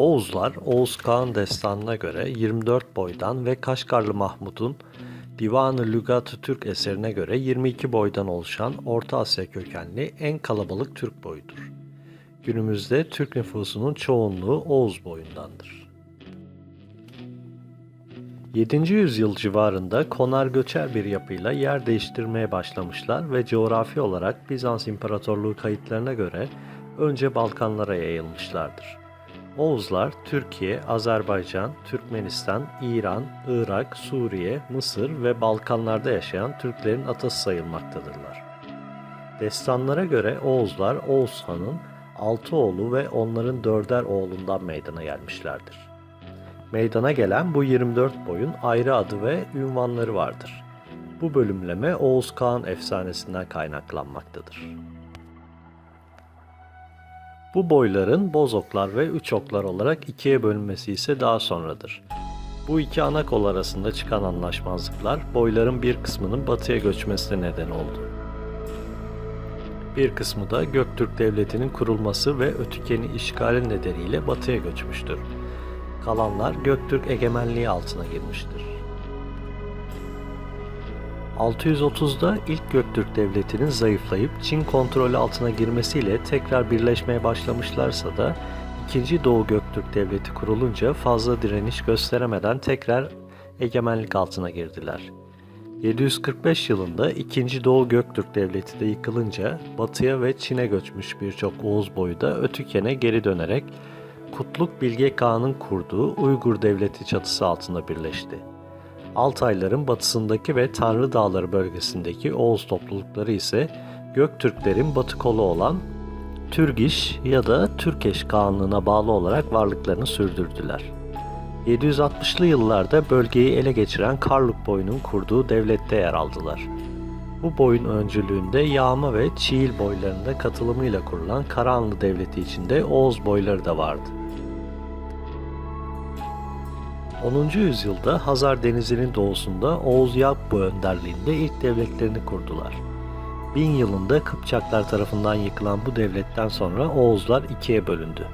Oğuzlar, Oğuz Kağan destanına göre 24 boydan ve Kaşgarlı Mahmud'un Divan-ı Lügat-ı Türk eserine göre 22 boydan oluşan Orta Asya kökenli en kalabalık Türk boyudur. Günümüzde Türk nüfusunun çoğunluğu Oğuz boyundandır. 7. yüzyıl civarında konar göçer bir yapıyla yer değiştirmeye başlamışlar ve coğrafi olarak Bizans İmparatorluğu kayıtlarına göre önce Balkanlara yayılmışlardır. Oğuzlar Türkiye, Azerbaycan, Türkmenistan, İran, Irak, Suriye, Mısır ve Balkanlarda yaşayan Türklerin atası sayılmaktadırlar. Destanlara göre Oğuzlar Oğuz Han'ın altı oğlu ve onların dörder oğlundan meydana gelmişlerdir. Meydana gelen bu 24 boyun ayrı adı ve ünvanları vardır. Bu bölümleme Oğuz Kağan efsanesinden kaynaklanmaktadır. Bu boyların bozoklar ve üç oklar olarak ikiye bölünmesi ise daha sonradır. Bu iki ana kol arasında çıkan anlaşmazlıklar boyların bir kısmının batıya göçmesine neden oldu. Bir kısmı da Göktürk Devleti'nin kurulması ve Ötüken'i işgali nedeniyle batıya göçmüştür. Kalanlar Göktürk egemenliği altına girmiştir. 630'da ilk Göktürk Devleti'nin zayıflayıp Çin kontrolü altına girmesiyle tekrar birleşmeye başlamışlarsa da 2. Doğu Göktürk Devleti kurulunca fazla direniş gösteremeden tekrar egemenlik altına girdiler. 745 yılında 2. Doğu Göktürk Devleti de yıkılınca batıya ve Çin'e göçmüş birçok Oğuz boyu da Ötüken'e geri dönerek Kutluk Bilge Kağan'ın kurduğu Uygur Devleti çatısı altında birleşti. Altayların batısındaki ve Tanrı Dağları bölgesindeki Oğuz toplulukları ise Göktürklerin batı kolu olan Türgiş ya da Türkeş Kağanlığına bağlı olarak varlıklarını sürdürdüler. 760'lı yıllarda bölgeyi ele geçiren Karluk boyunun kurduğu devlette yer aldılar. Bu boyun öncülüğünde Yağma ve Çiğil boylarında katılımıyla kurulan Karahanlı Devleti içinde Oğuz boyları da vardı. 10. yüzyılda Hazar Denizi'nin doğusunda Oğuz Yabbu önderliğinde ilk devletlerini kurdular. 1000 yılında Kıpçaklar tarafından yıkılan bu devletten sonra Oğuzlar ikiye bölündü.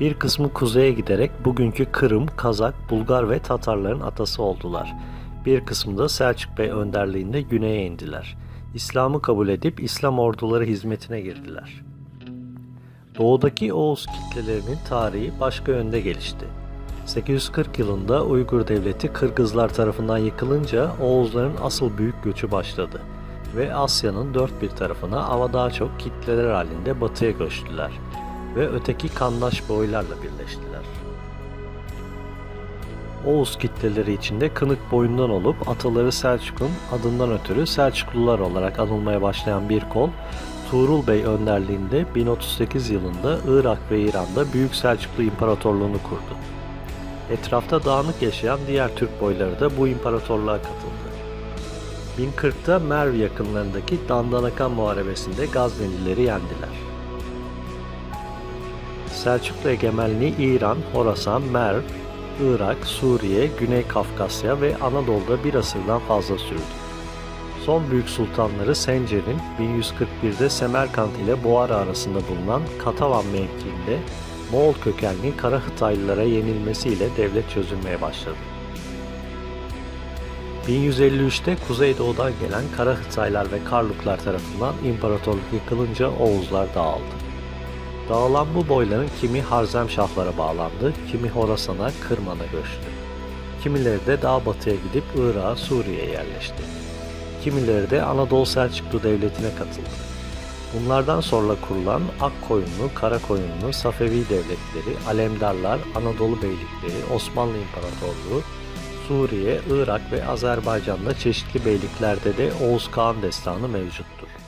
Bir kısmı kuzeye giderek bugünkü Kırım, Kazak, Bulgar ve Tatarların atası oldular. Bir kısmı da Selçuk Bey önderliğinde güneye indiler. İslam'ı kabul edip İslam orduları hizmetine girdiler. Doğudaki Oğuz kitlelerinin tarihi başka yönde gelişti. 840 yılında Uygur Devleti Kırgızlar tarafından yıkılınca Oğuzların asıl büyük göçü başladı ve Asya'nın dört bir tarafına ama daha çok kitleler halinde batıya göçtüler ve öteki kandaş boylarla birleştiler. Oğuz kitleleri içinde kınık boyundan olup ataları Selçuk'un adından ötürü Selçuklular olarak anılmaya başlayan bir kol, Tuğrul Bey önderliğinde 1038 yılında Irak ve İran'da Büyük Selçuklu İmparatorluğunu kurdu. Etrafta dağınık yaşayan diğer Türk boyları da bu imparatorluğa katıldı. 1040'ta Merv yakınlarındaki Dandanakan Muharebesi'nde Gaznelileri yendiler. Selçuklu egemenliği İran, Horasan, Merv, Irak, Suriye, Güney Kafkasya ve Anadolu'da bir asırdan fazla sürdü. Son büyük sultanları Sencer'in 1141'de Semerkant ile Boğara arasında bulunan Katavan mevkiinde Moğol kökenli Kara Hıtaylılara yenilmesiyle devlet çözülmeye başladı. 1153'te Kuzeydoğu'dan gelen Kara Hıtaylar ve Karluklar tarafından imparatorluk yıkılınca Oğuzlar dağıldı. Dağılan bu boyların kimi Harzemşahlara bağlandı, kimi Horasan'a, Kırman'a göçtü. Kimileri de daha batıya gidip Irak'a, Suriye'ye yerleşti. Kimileri de Anadolu Selçuklu Devleti'ne katıldı. Bunlardan sonra kurulan Akkoyunlu, Karakoyunlu, Safevi devletleri, Alemdarlar, Anadolu beylikleri, Osmanlı İmparatorluğu, Suriye, Irak ve Azerbaycan'da çeşitli beyliklerde de Oğuz Kağan destanı mevcuttur.